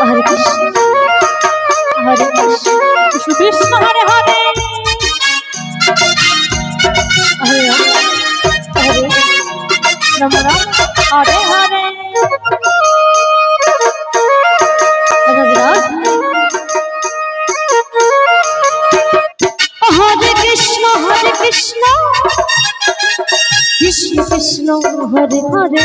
Hare Krishna. Hare Krishna. Krishna Krishna Hare Hare. Hare Hare Ram Ram. Hare Hare. Hare Krishna Hare Krishna. Krishna Krishna, Hare Hare.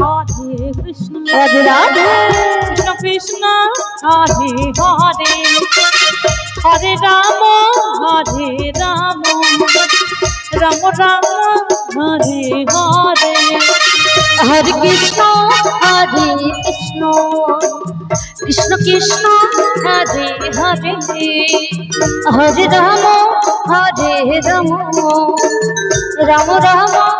Hare Krishna Hare Radhe Krishna Krishna Hare Hare Hare Ram Hare Ram Ram Ram Hare Hare Hare Krishna Hare Krishna Krishna Krishna Hare Hare Hare Ram Hare Ram Ram Ram